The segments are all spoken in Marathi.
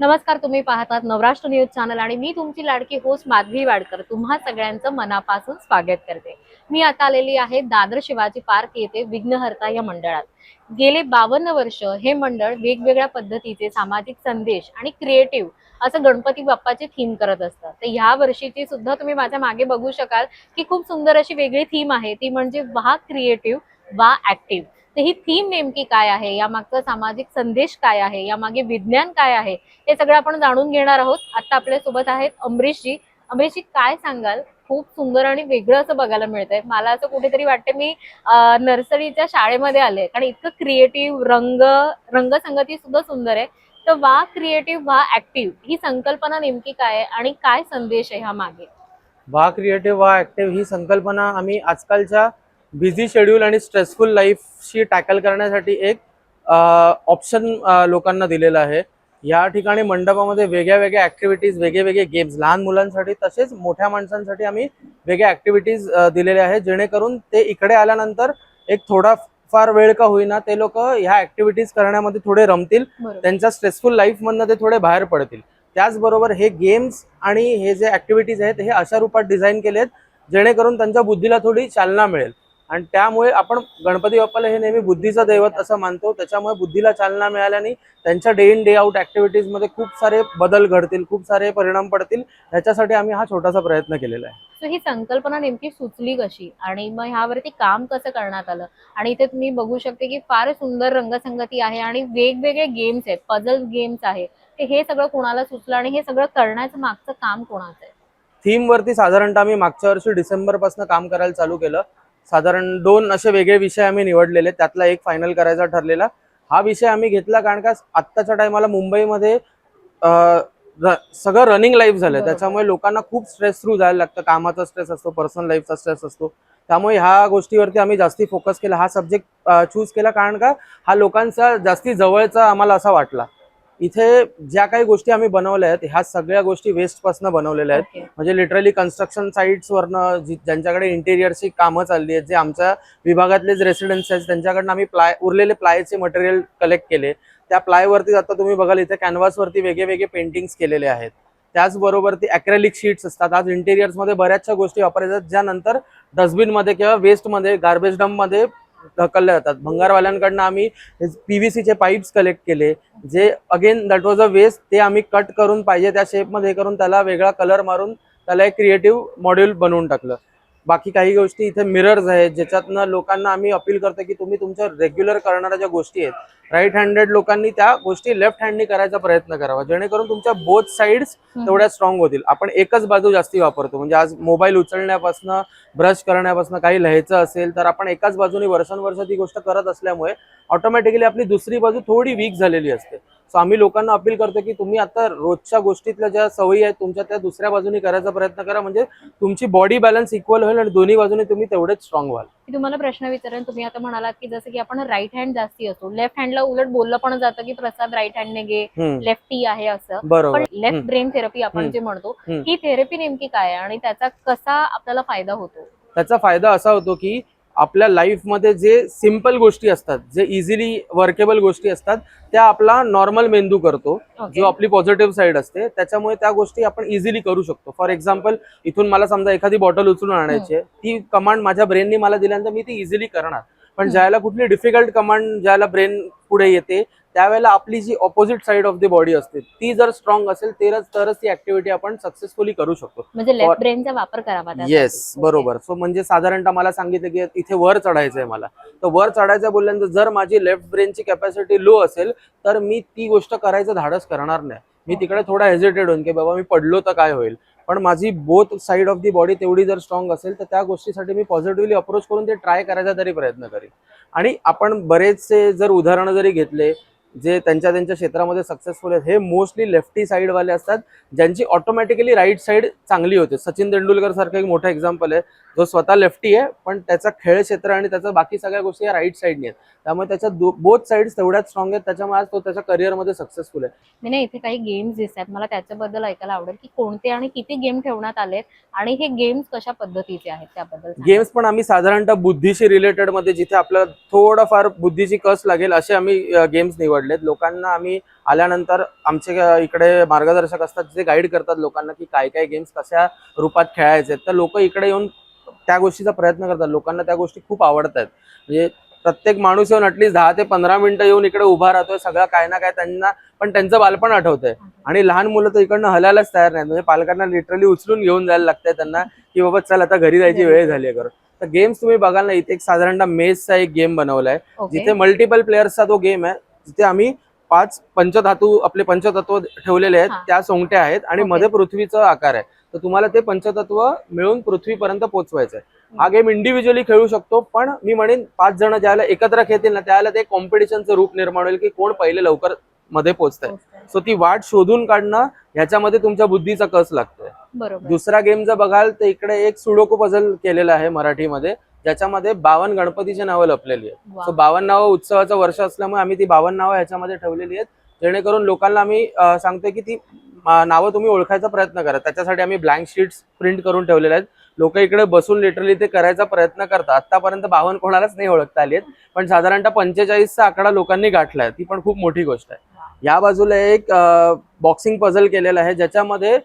नमस्कार तुम्ही पाहतात नवराष्ट्र न्यूज चॅनल आणि मी तुमची लाडकी होस्ट माधवी वाडकर. तुम्हा सगळ्यांचं मनापासून स्वागत करते. मी आता आलेली आहे दादर शिवाजी पार्क येथे विघ्नहर्ता या मंडळात. गेले बावन्न वर्ष हे मंडळ वेगवेगळ्या पद्धतीचे सामाजिक संदेश आणि क्रिएटिव्ह असं गणपती बाप्पाची थीम करत असतं. तर ह्या वर्षीची सुद्धा तुम्ही माझ्या मागे बघू शकाल की खूप सुंदर अशी वेगळी थीम आहे. ती म्हणजे वा क्रिएटिव्ह वा ऍक्टिव्ह तर ही थीम नेमकी काय आहे? यामागचा सामाजिक संदेश काय आहे? यामागे विज्ञान काय आहे? हे सगळं आपण जाणून घेणार आहोत. आता आपल्यासोबत आहेत अमरीशजी. अमरीशजी काय सांगाल? खूप सुंदर आणि वेगळं असं बघायला मिळतंय. मला असं कुठेतरी वाटतं मी नर्सरीच्या शाळेमध्ये आले कारण इतकं क्रिएटिव्ह रंग रंगसंगती सुद्धा सुंदर आहे. तर वा क्रिएटिव्ह वा ऍक्टिव्ह ही संकल्पना नेमकी काय आहे? आणि काय संदेश आहे ह्या मागे वा क्रिएटिव्ह वा ऍक्टिव्ह ही संकल्पना आम्ही आजकालच्या बिझी शेड्यूल आणि स्ट्रेसफुल लाईफशी टॅकल करण्यासाठी एक ऑप्शन लोकांना दिलेलं आहे. या ठिकाणी मंडपामध्ये वेगळ्या वेगळ्या ऍक्टिव्हिटीज वेगळे वेगळे गेम्स लहान मुलांसाठी तसेच मोठ्या माणसांसाठी आम्ही वेगळ्या ऍक्टिव्हिटीज दिलेल्या आहेत जेणेकरून ते इकडे आल्यानंतर एक थोडा फार वेळ का होईना ते लोक ह्या ऍक्टिव्हिटीज करण्यामध्ये थोडे रमतील त्यांच्या स्ट्रेसफुल लाईफमधनं ते थोडे बाहेर पडतील. त्याचबरोबर हे गेम्स आणि हे जे ऍक्टिव्हिटीज आहेत हे अशा रूपात डिझाईन केले आहेत जेणेकरून त्यांच्या बुद्धीला थोडी चालना मिळेल. आणि त्यामुळे आपण गणपती बाप्पाला हे नेहमी बुद्धीचं दैवत असं मानतो. त्याच्यामुळे बुद्धीला चालना मिळाल्याने त्यांच्या डे इन डे आउट ऍक्टिव्हिटीजमध्ये खूप सारे बदल घडतील खूप सारे परिणाम पडतील. ह्याच्यासाठी आम्ही हा छोटासा प्रयत्न केलेला आहे. सो ही संकल्पना नेमकी सुचली कशी? आणि मग ह्यावरती काम कसं करण्यात आलं? आणि इथे तुम्ही बघू शकते की फार सुंदर रंगसंगती आहे आणि वेगवेगळे गेम्स आहेत पझल गेम्स आहे ते हे सगळं कोणाला सुचलं आणि हे सगळं करण्याचं मागचं काम कोणाचं आहे? थीम वरती साधारणतः आम्ही मागच्या वर्षी डिसेंबरपासून काम करायला चालू केलं. साधारण दोन असे वेगळे विषय आम्ही निवडलेले त्यातला एक फायनल करायचा ठरलेला. हा विषय आम्ही घेतला कारण का आत्ताच्या टायमाला मुंबईमध्ये सगळं रनिंग लाईफ झालं. त्याच्यामुळे लोकांना खूप स्ट्रेस थ्रू जायला लागतं. कामाचा स्ट्रेस असतो पर्सनल लाईफचा स्ट्रेस असतो. त्यामुळे ह्या गोष्टीवरती आम्ही जास्ती फोकस केला. हा सब्जेक्ट चूज केला कारण का हा लोकांचा जास्ती जवळचा आम्हाला असा वाटला. इथे ज्या काही गोष्टी आम्ही बनवल्या आहेत ह्या सगळ्या गोष्टी वेस्टपासून बनवलेल्या आहेत. म्हणजे लिटरली कन्स्ट्रक्शन साईट्सवरनं जी ज्यांच्याकडे इंटेरियरची कामं चालली आहेत जे आमच्या विभागातले जे रेसिडेन्स आहेत त्यांच्याकडनं आम्ही प्लाय उरलेले प्लायचे मटेरियल कलेक्ट केले. त्या प्लायवरती आता तुम्ही बघाल इथे कॅनव्हासवरती वेगळे वेगळे पेंटिंग्स केलेले आहेत. त्याचबरोबर ती अॅक्रेलिक शीट्स असतात. आज इंटेरियर्समध्ये बऱ्याचशा गोष्टी वापरल्या जातात ज्या नंतर डस्टबिनमध्ये किंवा वेस्टमध्ये गार्बेज डंपमध्ये ढकलल्या जातात. भंगारवाल्यांकडनं आम्ही पीव्हीसीचे पाईप्स कलेक्ट केले. जे again that was a waste ते आम्ही कट करून पाहिजे त्या शेपमध्ये करून त्याला वेगळा कलर मारून त्याला एक क्रिएटिव्ह मॉड्यूल बनवून टाकलं. बाकी काही गोष्टी इथे मिरर्स आहेत ज्याच्यातनं लोकांना आम्ही अपील करतो की तुम्ही तुमच्या रेग्युलर करणाऱ्या ज्या गोष्टी आहेत राईट हँडेड लोकांनी त्या गोष्टी लेफ्ट हँडनी करायचा प्रयत्न करावा. जेणेकरून तुमच्या बोथ साईड्स तेवढ्या स्ट्रॉंग होतील. आपण एकच बाजू जास्ती वापरतो. म्हणजे आज मोबाईल उचलण्यापासून ब्रश करण्यापासून काही लिहायचं असेल तर आपण एकाच बाजूने वर्षानुवर्ष ती गोष्ट करत असल्यामुळे ऑटोमॅटिकली आपली दुसरी बाजू थोडी वीक झालेली असते. सो आम्ही लोकांना अपील करतो की तुम्ही आता रोजच्या गोष्टीतल्या ज्या सवयी आहेत तुमच्या त्या दुसऱ्या बाजूने करायचा प्रयत्न करा. म्हणजे तुमची बॉडी बॅलन्स इक्वल होईल आणि दोन्ही बाजूने तुम्ही तेवढेच स्ट्रॉंग व्हाल. मी तुम्हाला प्रश्न विचारेन. तुम्ही आता म्हणालात की जसं की आपण राईट हँड जास्ती असतो. लेफ्ट हँडला उलट बोललं पण जातं की प्रसाद राईट हँडने घे लेफ्टी आहे असं. बरोबर. पण लेफ्ट. ब्रेन थेरपी आपण. जे म्हणतो. ही थेरपी नेमकी काय आहे आणि त्याचा कसा आपल्याला फायदा होतो? त्याचा फायदा असा होतो की आपल्या लाईफमध्ये जे सिंपल गोष्टी असतात जे इझिली वर्केबल गोष्टी असतात त्या आपला नॉर्मल मेंदू करतो. जो आपली पॉझिटिव्ह साईड असते. त्याच्यामुळे त्या गोष्टी आपण इझिली करू शकतो. फॉर एक्झाम्पल इथून मला समजा एखादी बॉटल उचलून आणायची आहे ती कमांड माझ्या ब्रेननी मला दिल्यानंतर मी ती इझिली करणार. पण. ज्याला कुठली डिफिकल्ट कमांड ज्याला ब्रेन पुढे येते त्यावेळेला आपली जी opposite side of the body असते ती जर स्ट्रॉंग असेल तरच तरच ती ऍक्टिव्हिटी आपण सक्सेसफुली करू शकतो म्हणजे लेफ्ट ब्रेनचा वापर करावा. येस. बरोबर सो म्हणजे साधारणतः मला सांगितलं की इथे वर चढायचंय मला तर वर चढायचं बोलल्यानंतर जर माझी लेफ्ट ब्रेनची कॅपॅसिटी लो असेल तर मी ती गोष्ट करायचं धाडस करणार नाही मी तिकडे थोडा हेजिटेड होईन की बाबा मी पडलो तर काय होईल पण माझी both side of the body तेवढी जर स्ट्रॉंग असेल तर त्या गोष्टीसाठी मी पॉझिटिव्हली अप्रोच करून ते ट्राय करायचा तरी प्रयत्न करेन. आणि आपण बरेचसे जर उदाहरणं जरी घेतले जे त्यांच्या त्यांच्या क्षेत्रामध्ये सक्सेसफुल आहेत हे मोस्टली लेफ्टी साईडवाले असतात ज्यांची ऑटोमॅटिकली राईट साईड चांगली होते. सचिन तेंडुलकर सारखं एक मोठं एक्झाम्पल आहे. जो स्वतः लेफ्टी आहे पण त्याचा खेळ क्षेत्र आणि त्याचा बाकी सगळ्या गोष्टी या राईट साईडने आहेत. त्यामुळे त्याच्या बोथ साईड तेवढ्याच स्ट्रॉंग आहेत. त्याच्यामुळे आज तो त्याच्या करिअरमध्ये सक्सेसफुल आहे. मी नाही इथे काही गेम्स दिसत आहेत मला त्याच्याबद्दल ऐकायला आवडेल की कोणते आणि किती गेम ठेवण्यात आलेत आणि हे गेम्स कशा पद्धतीचे आहेत त्याबद्दल. गेम्स पण आम्ही साधारणतः बुद्धीशी रिलेटेडमध्ये जिथे आपल्याला थोडंफार बुद्धीची कस लागेल असे आम्ही गेम्स निवडलेत. लोकांना आम्ही आल्यानंतर आमचे इकडे मार्गदर्शक असतात जे गाईड करतात लोकांना की काय काय गेम्स कशा रूपात खेळायचे. तर लोक इकडे येऊन त्या गोष्टीचा प्रयत्न करतात. लोकांना त्या गोष्टी खूप आवडत आहेत म्हणजे प्रत्येक माणूस येऊन ॲटलीस्ट दहा ते पंधरा मिनिटं येऊन इकडे उभा राहतोय. सगळं काय ना काय त्यांना पण त्यांचं बालपण आठवतंय. आणि लहान मुलं तर इकडनं हलायलाच तयार नाहीत. म्हणजे पालकांना लिटरली उचलून घेऊन जायला लागतंय त्यांना की बाबा चल आता घरी जायची वेळ झाली आहे करून. तर गेम्स तुम्ही बघाल ना इथे एक साधारणतः मेसचा एक गेम बनवलाय. जिथे मल्टिपल प्लेयर्सचा तो गेम आहे. जिथे आम्ही पाच पंचधातू आपले पंचतत्व ठेवलेले आहेत. त्या सोंगट्या आहेत आणि. मध्ये पृथ्वीचा आकार आहे. तर तुम्हाला ते पंचतत्व मिळून पृथ्वीपर्यंत पोहोचवायचं आहे हा गेम इंडिव्हिज्युअली खेळू शकतो पण मी म्हणेन पाच जण ज्याला एकत्र खेळतील ना त्याला ते कॉम्पिटिशनचं रूप निर्माण होईल की कोण पहिले लवकरमध्ये पोहोचतंय सो ती वाट शोधून काढणं ह्याच्यामध्ये तुमच्या बुद्धीचा कस लागतोय. दुसरा गेम जर बघाल तर इकडे एक सुडोको पझल केलेला आहे मराठीमध्ये ज्याच्यामध्ये बावन गणपतीची नावं लपलेली आहेत. सो बावन नावं उत्सवाचं वर्ष असल्यामुळे आम्ही ती बावन नावं ह्याच्यामध्ये ठेवलेली आहेत. जेणेकरून लोकांना आम्ही सांगतोय की ती नावं तुम्ही ओळखायचा प्रयत्न करा. त्याच्यासाठी आम्ही ब्लँक शीट्स प्रिंट करून ठेवलेले आहेत. लोक इकडे बसून लिटरली ते करायचा प्रयत्न करतात. आतापर्यंत बावन कोणालाच नाही ओळखता आली आहेत. पण साधारणतः पंचेचाळीसचा आकडा लोकांनी गाठलाय ती पण खूप मोठी गोष्ट आहे. या बाजूला एक बॉक्सिंग पझल केलेलं आहे. ज्याच्यामध्ये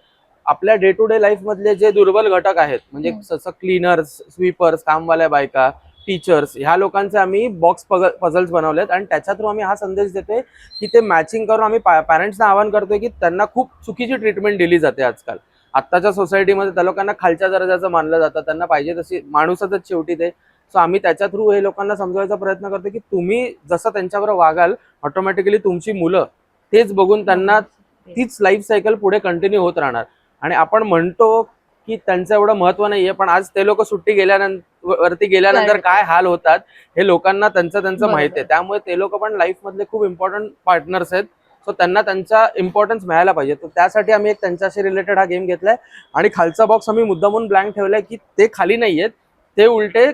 आपल्या डे टू डे लाईफ मधले जे दुर्बल घटक आहेत म्हणजे. जसं क्लीनर्स स्वीपर्स कामवाल्या बायका टीचर्स ह्या लोकांचे आम्ही बॉक्स पझल्स बनवलेत आणि त्याच्या थ्रू आम्ही हा संदेश देतोय की ते मॅचिंग करून आम्ही पॅरेंट्सना आवाहन करतोय की त्यांना खूप चुकीची ट्रीटमेंट दिली जाते आजकाल. आत्ताच्या सोसायटीमध्ये त्या लोकांना खालच्या दर्जाचं मानलं जातं त्यांना पाहिजे तशी माणूसच शेवटी ते. सो आम्ही त्याच्या थ्रू हे लोकांना समजवायचा प्रयत्न करतो की तुम्ही जसं त्यांच्याबरोबर वागाल ऑटोमॅटिकली तुमची मुलं तेच बघून त्यांना तीच लाईफ सायकल पुढे कंटिन्यू होत राहणार. आणि आपण म्हणतो की त्यांचं एवढं महत्त्व नाहीये पण आज ते लोक सुट्टी गेल्यानंतर वरती गेल्यानंतर. काय हाल होतात हे लोकांना त्यांचं त्यांचं. माहीत आहे त्यामुळे ते लोक पण लाईफ मधले खूप इम्पॉर्टंट पार्टनर्स आहेत. सो त्यांना त्यांचा इम्पॉर्टन्स मिळायला पाहिजे. तर त्यासाठी आम्ही एक त्यांच्याशी रिलेटेड हा गेम घेतलाय. आणि खालचा बॉक्स आम्ही मुद्दामून ब्लँक ठेवलाय की ते खाली नाहीयेत. ते उलटे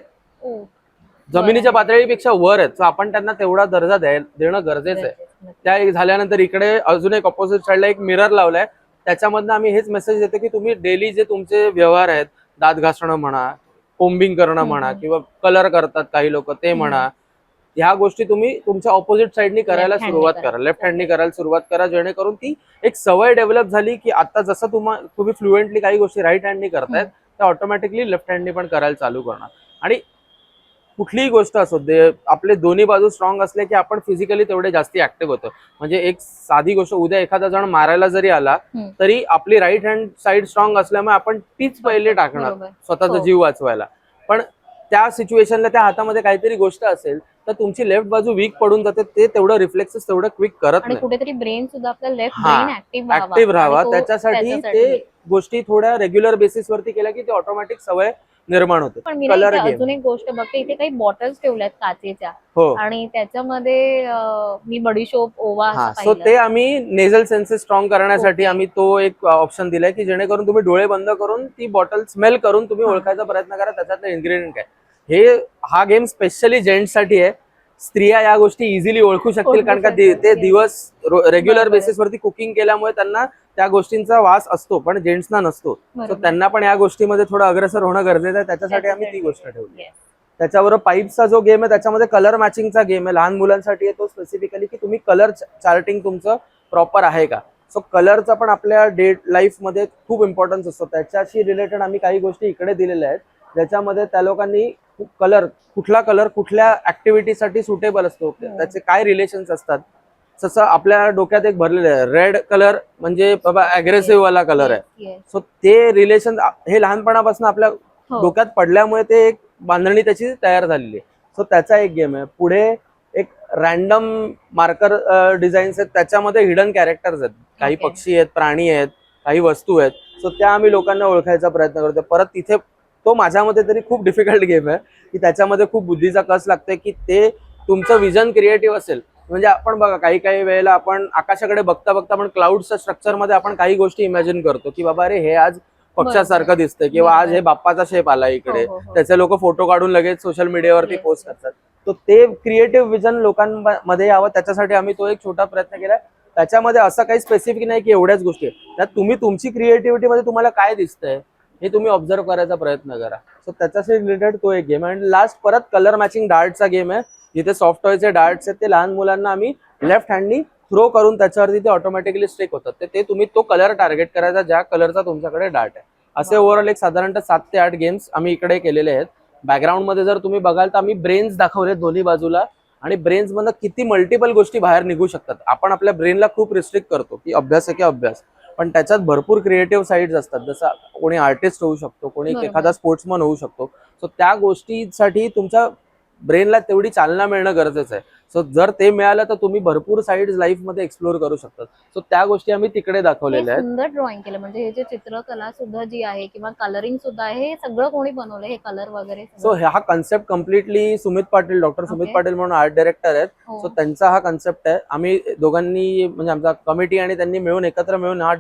ओ, जमिनीच्या. पातळीपेक्षा वर आहेत. सो आपण त्यांना तेवढा दर्जा द्याय देणं गरजेचं आहे. त्या एक झाल्यानंतर इकडे अजून एक ऑपोजिट साईडला एक मिरर लावलाय. त्याच्यामधनं आम्ही हेच मेसेज देतो की तुम्ही डेली जे तुमचे व्यवहार आहेत दात घासणं म्हणा कोम्बिंग करणं म्हणा. किंवा कलर करतात काही लोक ते म्हणा ह्या गोष्टी तुम्ही तुमच्या ऑपोजिट साईडनी करायला सुरुवात. करा. लेफ्ट हँडनी करायला सुरुवात करा जेणेकरून ती एक सवय डेव्हलप झाली की आता जसं तुम्हा तुम्ही फ्लुएंटली काही गोष्टी राईट हँडनी करतायत त्या ऑटोमॅटिकली लेफ्ट हँडनी पण करायला चालू करणार. आणि कुठलीही गोष्ट असो दे आपले दोन्ही बाजू स्ट्रॉंग असले की आपण फिजिकली तेवढे जास्ती ऍक्टिव्ह होतो म्हणजे एक साधी गोष्ट उद्या एखादा जण मारायला जरी आला. तरी आपली राईट हँड साईड स्ट्रॉंग असल्यामुळे आपण तीच पहिले टाकणार. स्वतःचा हो. जीव वाचवायला पण त्या सिच्युएशनला त्या हातामध्ये काहीतरी गोष्ट असेल तर तुमची लेफ्ट बाजू वीक पडून जाते ते तेवढं रिफ्लेक्सेस तेवढं क्विक करत नाही कुठेतरी ब्रेन सुद्धा आपला लेफ्ट ऍक्टिव्ह राहावा त्याच्यासाठी ते गोष्टी थोड्या रेग्युलर बेसिस वरती केल्या की ते ऑटोमॅटिक सवय निर्माण होते पण मी ना कलर इथे गेम अजून एक गोष्ट बघते इथे काही बॉटल्स ठेवल्यात काचेच्या हो आणि त्याच्यामध्ये अं, मी बडीशोप ओवा हा असं सो पाहिलं. ते आम्ही नेझल सेन्सेस स्ट्रॉंग करण्यासाठी. आम्ही तो एक ऑप्शन दिलाय की जेणेकरून तुम्ही डोळे बंद करून ती बॉटल स्मेल करून तुम्ही. ओळखायचा प्रयत्न करा त्याच्यातलं इन्ग्रेडियंट काय हे हा गेम स्पेशली जेंट्ससाठी आहे स्त्रिया या गोष्टी इझिली ओळखू शकतील कारण का ते. दिवस रेग्युलर बरोबर आहे. बेसिस वरती कुकिंग केल्यामुळे त्यांना त्या गोष्टींचा वास असतो पण जेंट्सना नसतो सो बरोबर. त्यांना पण या गोष्टीमध्ये थोडं अग्रेसर होणं गरजेचं आहे त्याच्यासाठी आम्ही ती. गोष्ट ठेवली. त्याच्याबरोबर पाईपचा जो गेम आहे त्याच्यामध्ये कलर मॅचिंगचा गेम आहे लहान मुलांसाठी तो स्पेसिफिकली की तुम्ही कलर चार्टिंग तुमचं प्रॉपर आहे का सो कलरचा पण आपल्या डे लाईफमध्ये खूप इम्पॉर्टन्स असतो त्याच्याशी रिलेटेड आम्ही काही गोष्टी इकडे दिलेल्या आहेत ज्याच्यामध्ये त्या लोकांनी कलर कुठला कलर कुठल्या ऍक्टिव्हिटीसाठी सुटेबल असतो त्याचे काय रिलेशन्स असतात. तसं आपल्या डोक्यात एक भरलेलं आहे रेड कलर म्हणजे बाबा अग्रेसिव्ह वाला कलर आहे. सो ते रिलेशन हे लहानपणापासून आपल्या हो. डोक्यात पडल्यामुळे ते एक बांधणी त्याची तयार झालेली आहे. सो त्याचा एक गेम आहे. पुढे एक रॅन्डम मार्कर डिझाईन्स आहेत. त्याच्यामध्ये हिडन कॅरेक्टर्स आहेत. काही. पक्षी आहेत प्राणी आहेत काही वस्तू आहेत. सो त्या आम्ही लोकांना ओळखायचा प्रयत्न करतो परत तिथे तो माझ्यामध्ये तरी खूप डिफिकल्ट गेम आहे. की त्याच्यामध्ये खूप बुद्धीचा कस लागतोय की ते तुमचं विजन क्रिएटिव्ह असेल. म्हणजे आपण बघा काही काही वेळेला आपण आकाशाकडे बघता बघता आपण क्लाउडच्या स्ट्रक्चरमध्ये आपण काही गोष्टी इमॅजिन करतो की बाबा अरे हे आज पक्षासारखं दिसतंय किंवा आज हे बाप्पाचा शेप आला इकडे. हो, हो, हो. त्याचे लोक फोटो काढून लगेच सोशल मीडियावरती पोस्ट. करतात. तर ते क्रिएटिव्ह विजन लोकांमध्ये यावं त्याच्यासाठी आम्ही तो एक छोटा प्रयत्न केला. त्याच्यामध्ये असं काही स्पेसिफिक नाही की एवढ्याच गोष्टी आहेत. त्यात तुम्ही तुमची क्रिएटिव्हिटी मध्ये तुम्हाला काय दिसतंय? हे तुम्ही ऑब्झर्व करायचा प्रयत्न करा. सो त्याच्याशी रिलेटेड तो एक गेम आणि लास्ट परत कलर मॅचिंग डार्टचा गेम आहे. जिथे सॉफ्ट टॉयचे डार्ट्स आहेत ते लहान मुलांना आम्ही लेफ्ट हँडनी थ्रो करून त्याच्यावरती ते ऑटोमॅटिकली स्टिक होतात. ते- ते तुम्ही तो कलर टार्गेट करायचा ज्या कलरचा तुमच्याकडे डार्ट आहे. असे. ओव्हरऑल एक साधारणतः सात ते आठ गेम्स आम्ही इकडे केलेले आहेत. बॅकग्राऊंडमध्ये जर तुम्ही बघाल तर आम्ही ब्रेन्स दाखवले दोन्ही बाजूला. आणि ब्रेन्स मधनं किती मल्टिपल गोष्टी बाहेर निघू शकतात. आपण आपल्या ब्रेनला खूप रिस्ट्रिक्ट करतो की अभ्यास आहे की अभ्यास. पण त्याच्यात भरपूर क्रिएटिव्ह साईड्स असतात. जसं कोणी आर्टिस्ट होऊ शकतो कोणी. एखादा स्पोर्ट्समन होऊ शकतो. सो त्या गोष्टीसाठी तुमच्या ब्रेनला तेवढी चालना मिळणं गरजेचं आहे. सो जर ते मिळालं तर तुम्ही भरपूर साईड लाईफमध्ये एक्सप्लोर करू शकतात सो त्या गोष्टी आम्ही तिकडे हे दाखवलेल्या आहेत सुंदर ड्रॉइंग केलं म्हणजे हे जे चित्रकला सुद्धा जी आहे किंवा कलरिंग सुद्धा आहे हे सगळं कोणी बनवलं हे कलर वगैरे सो? हा concept completely Sumit Patil doctor Sumit. Patil म्हणून आर्ट डायरेक्टर आहेत हो. सो त्यांचा हा कन्सेप्ट आहे आम्ही दोघांनी म्हणजे आमचा कमिटी आणि त्यांनी मिळून एकत्र मिळून हा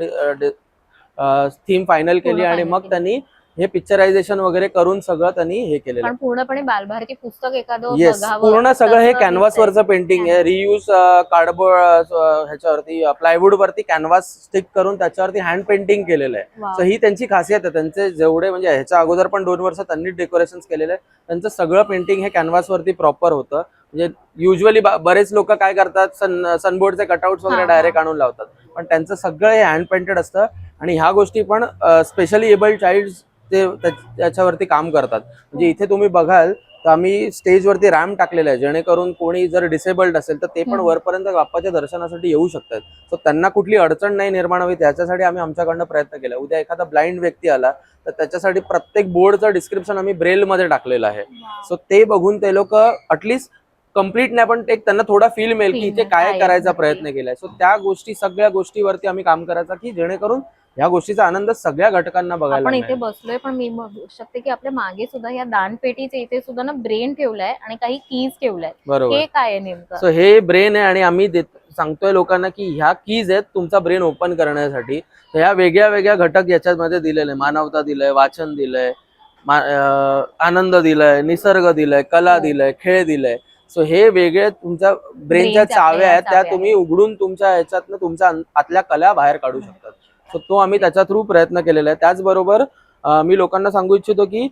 थीम फायनल केली आणि मग. त्यांनी हे पिक्चरायझेशन वगैरे करून सगळं त्यांनी हे केलेलं पूर्णपणे बालभारती पुस्तक एखादं येस बघावं पूर्ण सगळं हे तसं कॅनव्हास दिसतंय. वरचं पेंटिंग आहे. रियूज कार्डबोर्ड ह्याच्यावरती प्लायवूड वरती कॅनव्हास स्टिक करून त्याच्यावरती हँड पेंटिंग केलेलं आहे Wow. सो ही त्यांची खासियत आहे त्यांचे जेवढे म्हणजे ह्याच्या अगोदर पण दोन वर्ष त्यांनी डेकोरेशन केलेलं आहे त्यांचं सगळं पेंटिंग हे कॅनव्हास वरती प्रॉपर होतं म्हणजे युजली बरेच लोक काय करतात सन सनबोर्डचे कटआउट्स वगैरे हा, डायरेक्ट. आणून लावतात पण त्यांचं सगळं हे हँड पेंटेड असतं आणि ह्या गोष्टी पण स्पेशली एबल्ड चाइल्ड ते त्या- त्याच्यावरती काम करतात. म्हणजे इथे तुम्ही बघाल तर आम्ही स्टेजवरती रॅम्प टाकलेला आहे. जेणेकरून कोणी जर डिसेबल्ड असेल तर ते पण. वरपर्यंत बाप्पाच्या दर्शनासाठी येऊ शकतात. सो त्यांना कुठली अडचण नाही निर्माण हवी त्याच्यासाठी आम्ही आमच्याकडनं प्रयत्न केला. उद्या एखादा ब्लाइंड व्यक्ती आला तर त्याच्यासाठी प्रत्येक बोर्डचं डिस्क्रिप्शन आम्ही ब्रेल मध्ये टाकलेलं आहे. सो ते बघून ते लोक अटलिस्ट कंप्लीट नाही पण एक त्यांना थोडा फील मिळेल की इथे काय करायचा. प्रयत्न केलाय. सो त्या गोष्टी सगळ्या गोष्टीवरती आम्ही काम करायचा की जेणेकरून ह्या गोष्टीचा आनंद सगळ्या घटकांना बघायला आपण इथे मिळेल. बसलोय पण मी बघू शकते की आपल्या मागे सुद्धा या दानपेटीचे इथे सुद्धा ना ब्रेन ठेवलाय आणि काही कीज ठेवलाय. बरोबर. हे काय आहे नेमकं? सो हे ब्रेन आहे आणि आम्ही देत सांगतोय लोकांना की ह्या कीज आहेत तुमचा ब्रेन ओपन करण्यासाठी. तर ह्या वेगळ्या वेगळ्या घटक याच्यामध्ये दिलेले आहे. मानवता दिलंय वाचन दिलंय मा- अं, आनंद दिलाय निसर्ग दिलाय कला हो. दिलाय खेळ दिलाय. सो हे वेगळे तुमच्या ब्रेनच्या आपल्या चाव्या आहेत. त्या चाव्या तुम्ही उघडून तुमच्या ह्याच्यातनं तुमच्या आतल्या कला बाहेर काढू शकतात. सो तो आम्ही त्याच्या थ्रू प्रयत्न केलेला आहे. त्याचबरोबर मी लोकांना सांगू इच्छितो की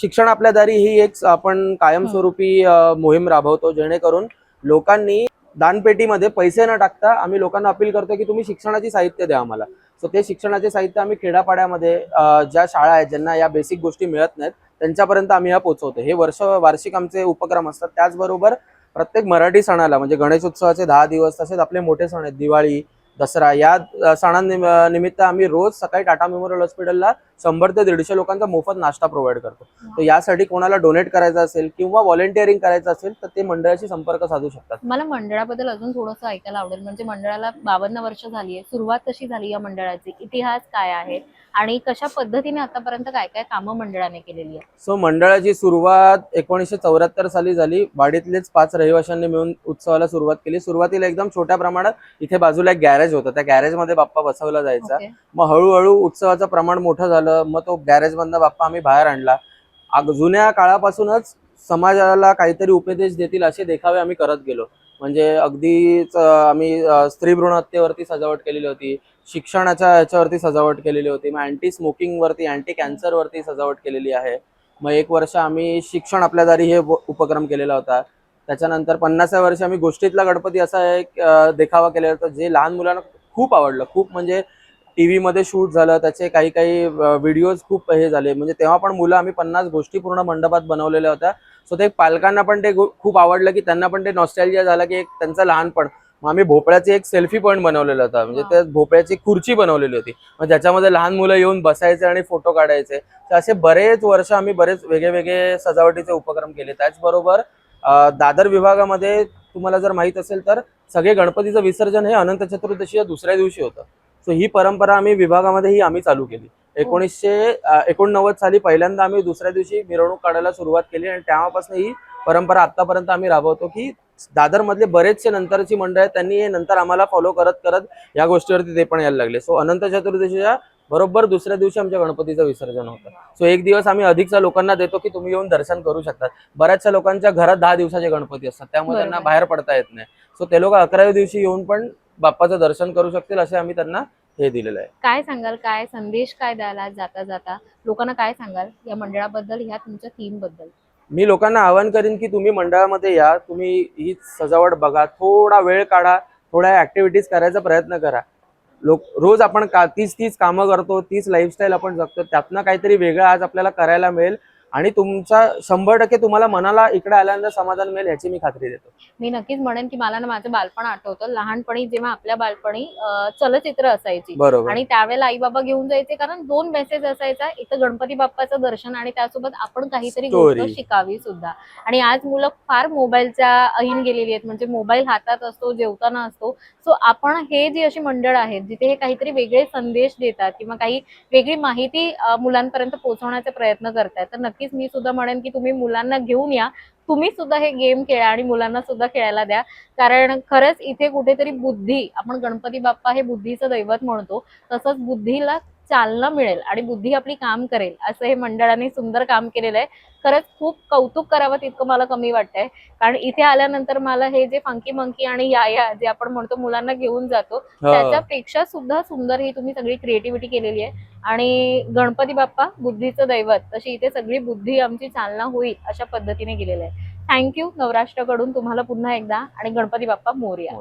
शिक्षण आपल्या दारी ही एक आपण कायमस्वरूपी मोहीम राबवतो जेणेकरून लोकांनी दानपेटीमध्ये पैसे न टाकता आम्ही लोकांना अपील करतो की तुम्ही शिक्षणाची साहित्य द्या आम्हाला. सो ते शिक्षणाचे साहित्य आम्ही खेड्यापाड्यामध्ये ज्या शाळा आहेत ज्यांना या बेसिक गोष्टी मिळत नाहीत त्यांच्यापर्यंत आम्ही ह्या पोहोचवतो. हे वर्ष वार्षिक आमचे उपक्रम असतात. त्याचबरोबर प्रत्येक मराठी सणाला म्हणजे गणेशोत्सवाचे दहा दिवस तसेच आपले मोठे सण आहेत दिवाळी दसरा. या सणांनिमित्त आम्ही रोज सकाळी टाटा मेमोरियल हॉस्पिटलला शंभर ते दीडशे लोकांचा मोफत नाश्ता प्रोव्हाइड करतो. तर यासाठी कोणाला डोनेट करायचं असेल किंवा व्हॉलेंटिअरिंग करायचं असेल तर ते मंडळाशी संपर्क साधू शकतात. मला मंडळाबद्दल अजून थोडंसं ऐकायला आवडेल. म्हणजे मंडळाला बावन्न वर्ष झाली आहे. सुरुवात कशी झाली या मंडळाची? इतिहास काय आहे? आणि कशा पद्धतीने आतापर्यंत काय काय कामं मंडळाने केलेली आहे सो मंडळाची सुरुवात एकोणीसशे चौऱ्याहत्तर साली झाली. वाडीतलेच पाच रहिवाशांनी मिळून उत्सवाला सुरुवात केली. सुरुवातीला एकदम छोट्या प्रमाणात इथे बाजूला एक गॅरेज होतं. त्या गॅरेजमध्ये बाप्पा बसवला जायचा. मग हळूहळू उत्सवाचं प्रमाण मोठं झालं. मग तो गॅरेज मधनं बाप्पा आम्ही बाहेर आणला. जुन्या काळापासूनच समाजाला काहीतरी उपदेश देतील असे देखावे आम्ही करत गेलो. म्हणजे अगदीच आम्ही स्त्री भ्रूण हत्येवरती सजावट केलेली होती. शिक्षणाच्या याच्यावरती सजावट केलेली होती. मग अँटी स्मोकिंग वरती अँटी कॅन्सर वरती सजावट केलेली आहे. मग एक वर्ष आम्ही शिक्षण आपल्या दारी हे उपक्रम केलेला होता. त्याच्यानंतर पन्नासाव्या वर्षी आम्ही गोष्टीतला गणपती असा एक देखावा केलेला होता जे लहान मुलांना खूप आवडलं. खूप म्हणजे टीव्ही मध्ये शूट झालं त्याचे काही काही व्हिडिओज खूप हे झाले. म्हणजे तेव्हा पण मुलं आम्ही पन्नास गोष्टी पूर्ण मंडपात बनवलेल्या होत्या. सो ते पालकांना पण ते खूप आवडलं की त्यांना पण ते नॉस्टॅल्जिया झालं की एक त्यांचं लहानपण. मग आम्ही भोपळ्याचे एक सेल्फी पॉईंट बनवलेला होता. म्हणजे. त्या भोपळ्याची खुर्ची बनवलेली होती. मग ज्याच्यामध्ये लहान मुलं येऊन बसायचे आणि फोटो काढायचे. तर असे बरेच वर्ष आम्ही बरेच वेगळे वेगळे सजावटीचे उपक्रम केले. त्याचबरोबर दादर विभागामध्ये तुम्हाला जर माहीत असेल तर सगळे गणपतीचं विसर्जन हे अनंत चतुर्दशीच्या दुसऱ्या दिवशी होतं. सो ही परंपरा आम्ही विभागामध्ये ही आम्ही चालू केली. एकोणीसशे अं, एकोणनव्वद साली पहिल्यांदा आम्ही दुसऱ्या दिवशी मिरवणूक काढायला सुरुवात केली आणि तेव्हापासून ही परंपरा आतापर्यंत आम्ही राबवतो की दादर मधले बरेचसे नंतरची मंडळ आहेत त्यांनी हे नंतर आम्हाला फॉलो करत करत या गोष्टीवरती ते पण यायला लागले. सो अनंत चतुर्दशीच्या बरोबर दुसऱ्या दिवशी आमच्या गणपतीचं विसर्जन होतं. सो एक दिवस आम्ही अधिकच्या लोकांना देतो की तुम्ही येऊन दर्शन करू शकतात. बऱ्याचशा लोकांच्या घरात दहा दिवसाचे गणपती असतात. त्यामुळे त्यांना. बाहेर पडता येत नाही. सो ते लोक अकराव्या दिवशी येऊन पण बाप्पाचं दर्शन करू शकतील असे आम्ही त्यांना हे दिलेलं आहे. काय सांगाल? काय संदेश काय द्यायला जाता जाता? लोकांना काय सांगाल? या मंडळाबद्दल ह्या तुमच्या थीमबद्दल? मी लोकांना आवाहन करीन की तुम्ही मंडळामध्ये या तुम्ही ही सजावट बघा थोडा वेळ काढा थोड्या ऍक्टिव्हिटीज करायचा प्रयत्न करा. लोक रोज आपण का तीच तीच कामं करतो तीच लाईफस्टाईल आपण जगतो त्यातनं काहीतरी वेगळं आज आपल्याला करायला मिळेल. आणि तुमचा शंभर टक्के तुम्हाला मनाला इकडे आल्यानंतर समाधान मिळेल याची मी खात्री देतो. मी नक्कीच म्हणेन की मला ना माझं बालपण आठवतं. लहानपणी जेव्हा आपल्या बालपणी अं, चलचित्र असायची. बरोबर. आणि त्यावेळेला आई बाबा घेऊन जायचे कारण दोन मेसेज असायचा. एक तर गणपती बाप्पाचं दर्शन आणि त्यासोबत आपण काहीतरी Story. गोष्ट शिकावी सुद्धा. आणि आज मुलं फार मोबाईलच्या अहीन गेलेली आहेत. म्हणजे मोबाईल हातात असतो जेवताना असतो. सो आपण हे जी अशी मंडळ आहेत जिथे हे काहीतरी वेगळे संदेश देतात किंवा काही वेगळी माहिती अं, मुलांपर्यंत पोहोचवण्याचा प्रयत्न करतायत तर नक्कीच मी सुद्धा म्हणेन की तुम्ही मुलांना घेऊन या. तुम्ही सुद्धा हे गेम खेळा आणि मुलांना सुद्धा खेळायला द्या. कारण खरंच इथे कुठेतरी बुद्धी आपण गणपती बाप्पा हे बुद्धीचं दैवत म्हणतो तसंच बुद्धीला चालना मिळेल आणि बुद्धी आपली काम करेल असं हे मंडळाने सुंदर काम केलेलं आहे. खरंच खूप कौतुक करावं तितकं मला कमी वाटतंय. कारण इथे आल्यानंतर मला हे जे फंकी मंकी आणि या या जे आपण म्हणतो मुलांना घेऊन जातो हो. त्याच्यापेक्षा सुद्धा सुंदर ही तुम्ही सगळी क्रिएटिव्हिटी केलेली आहे. आणि गणपती बाप्पा बुद्धीचं दैवत तशी इथे सगळी बुद्धी आमची चालना होईल अशा पद्धतीने गेलेलं आहे. थँक्यू नवराष्ट्राकडून तुम्हाला पुन्हा एकदा आणि गणपती बाप्पा मोरया.